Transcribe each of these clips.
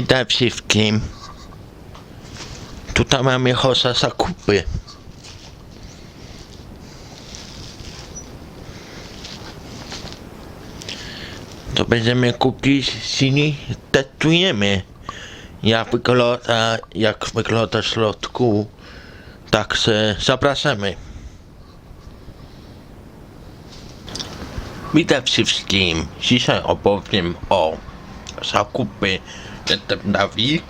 Witam wszystkim. Tutaj mamy hosa zakupy. To będziemy kupić i testujemy. Jak wygląda, jak wygląda w środku. Tak się zapraszamy. Witam wszystkim. Dzisiaj opowiem o zakupy. Jestem Dawid.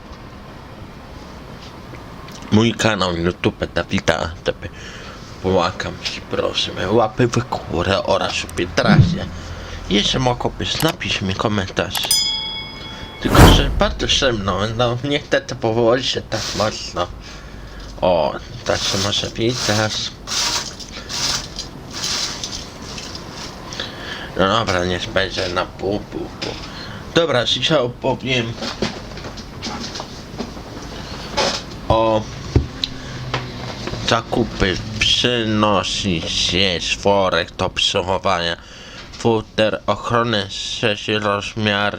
Mój kanał YouTube Dawida. Tebe Błagam ci proszę, łapy w górę oraz subskrypcję. Jeszcze mogłabyś napisz mi komentarz. Tylko, że bardzo szybno, no nie chcę to powoli się tak mocno. O, tak się może widać. No dobra, niech będzie na pół, pół, pół. Dobra, dzisiaj opowiem o. Zakupy. Przynosi się worek do przechowania futer ochrony. Sześć rozmiar.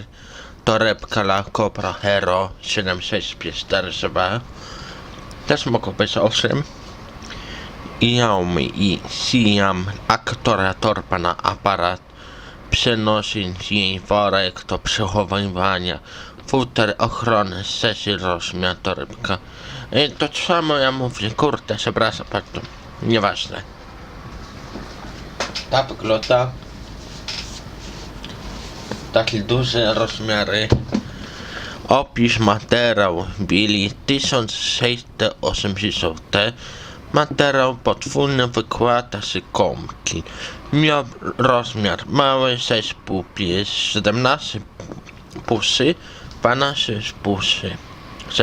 Torebka dla Cobra Hero. 7652 też mogą być 8 Xiaomi i Siam. Aktora torba na aparat przenosi jej worek do przechowywania. Futer ochrony sesji rozmiar torebka I to samo ja mówię. Kurde przepraszam bardzo. Nieważne. Tak wygląda takie duże rozmiary. Opisz materiał. Billy 1680 Materiał podwójny wykłada się komki. Miał rozmiar mały 6,5 pies, 17 pusy, 12 pusy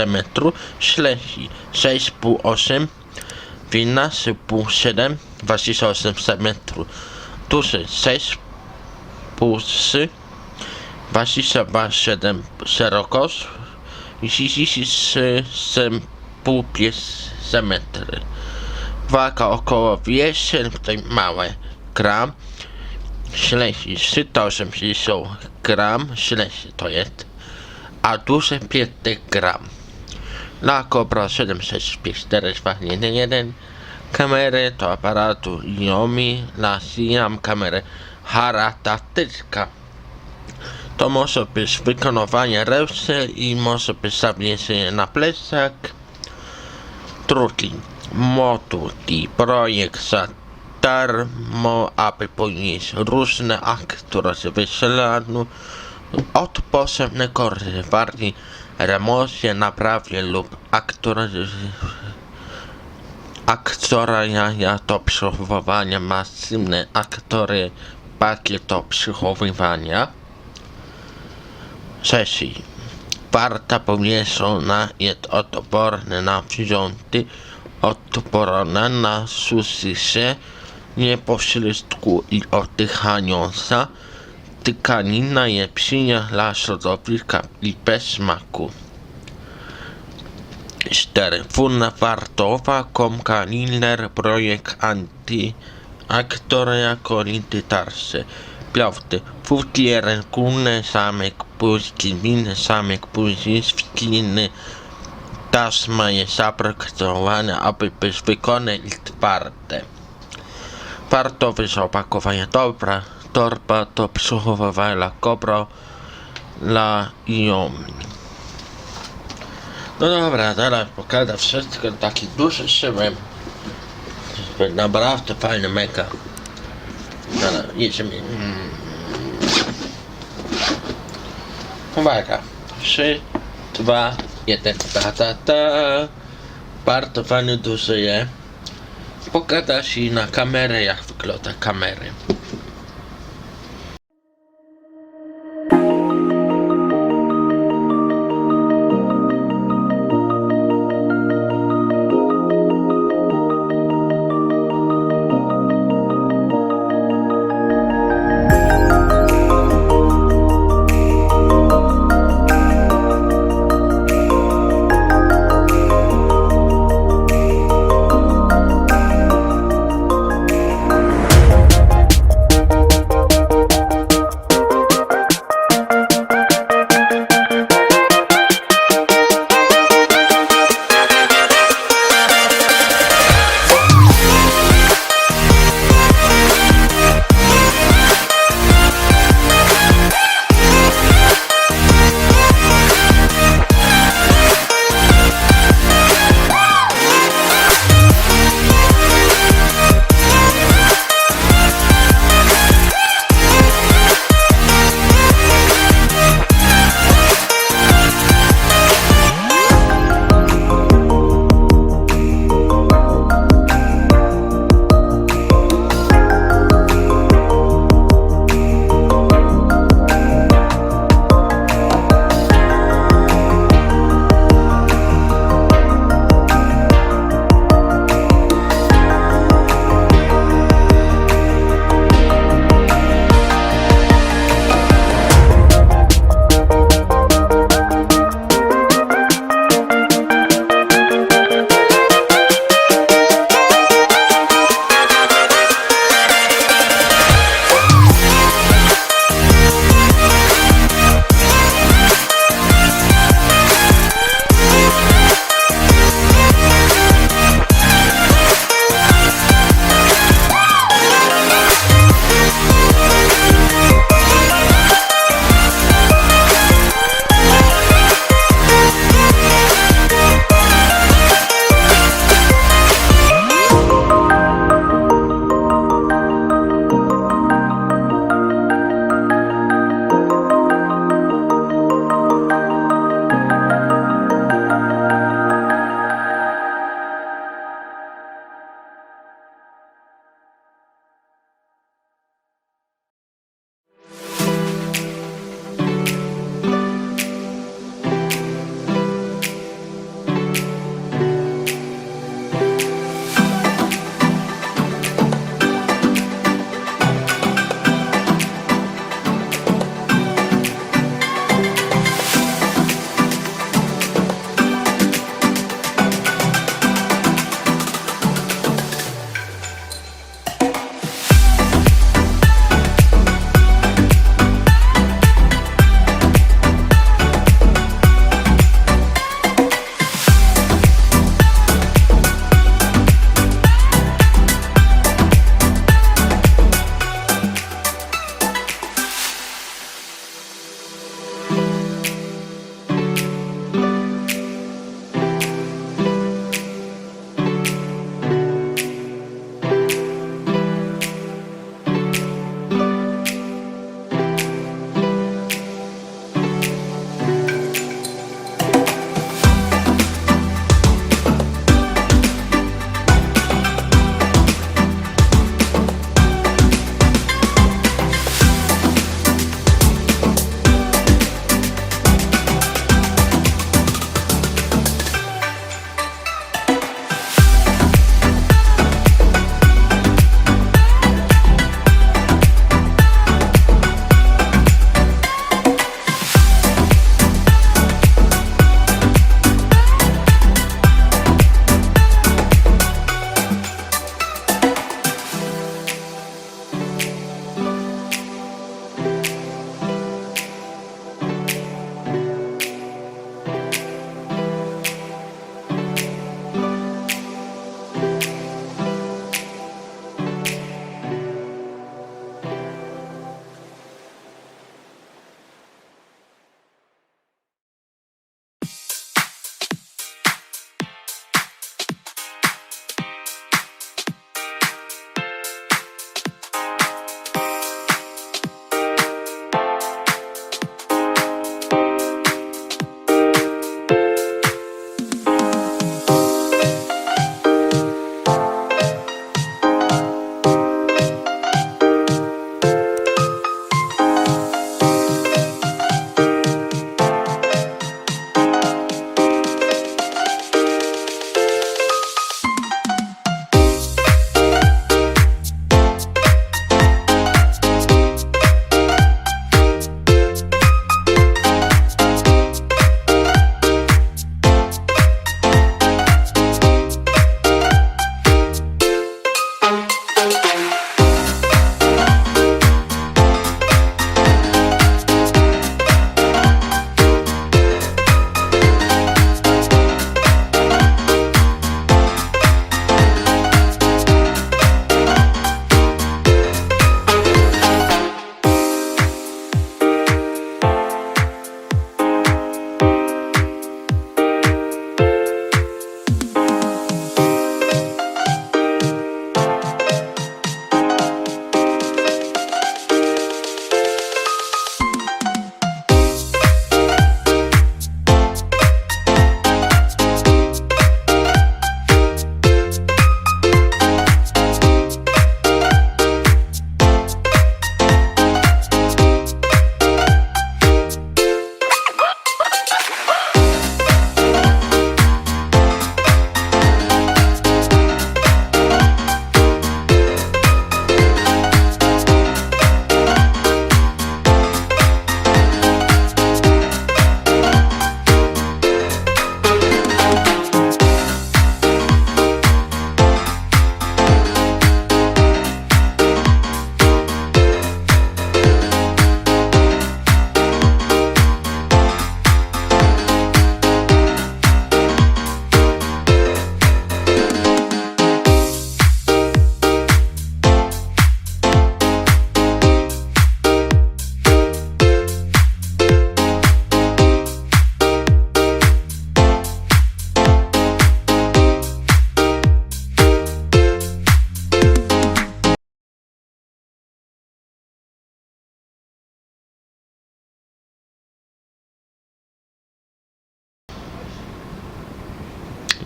metru, śledzi 6,5 8, 12,5 7, 28 metru. Duży 6 pusy, 22 7 szerokość i 33 pół pies za metr. Waga około 200 tutaj małe gram. Śledzi 380 gram, śledzi to jest, a duże 5 gram. Na Cobra 765421 kamery do aparatu na Siam kamerę charakterystyczna. To może być wykonywanie ręce i może być zawieszenie na plecach. Drugi moduł i projekt za darmo, aby ponieść różne aktory wyśladu od posebnego bardziej remocie, naprawie lub aktora aktora jaja do przechowywania masywne aktory pakiet do przechowywania sesji. Warta pomieszana jest odporna na wrząty, odporna na suszę, niepośredku i oddychająca. Tkanina jest przyjemna dla środowiska i bez smaku. 4. Funa wartowa, komka liner, projekt anty, aktoria. Piąty. Futlieren kunne samek win samek puski, skliny. Tasma jest zaprojektowane, aby być wykonane i twarde. Wartowy z opakowania dobra, torba do przechowywania kobro dla Iomi. No dobra, teraz pokażę wszystko taki duży szyłem. Naprawdę fajny meka. Dobra, jedziemy. Uwaga. 3, 2, 1. Ta, ta, ta. Bardzo fajny duży je. Pokada się na kamerę, jak wygląda kamery.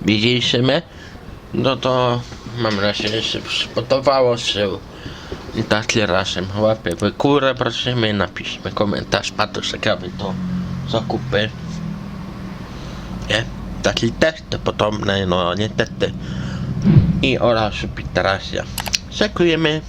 Widzieliśmy, no to mam nadzieję, że spodobało się. Tak razem w górę, prosimy, napiszmy komentarz, bardzo ciekawy to zakupy. Nie? Takie testy podobne, no nie testy. I oraz subiteracja. Dziękujemy.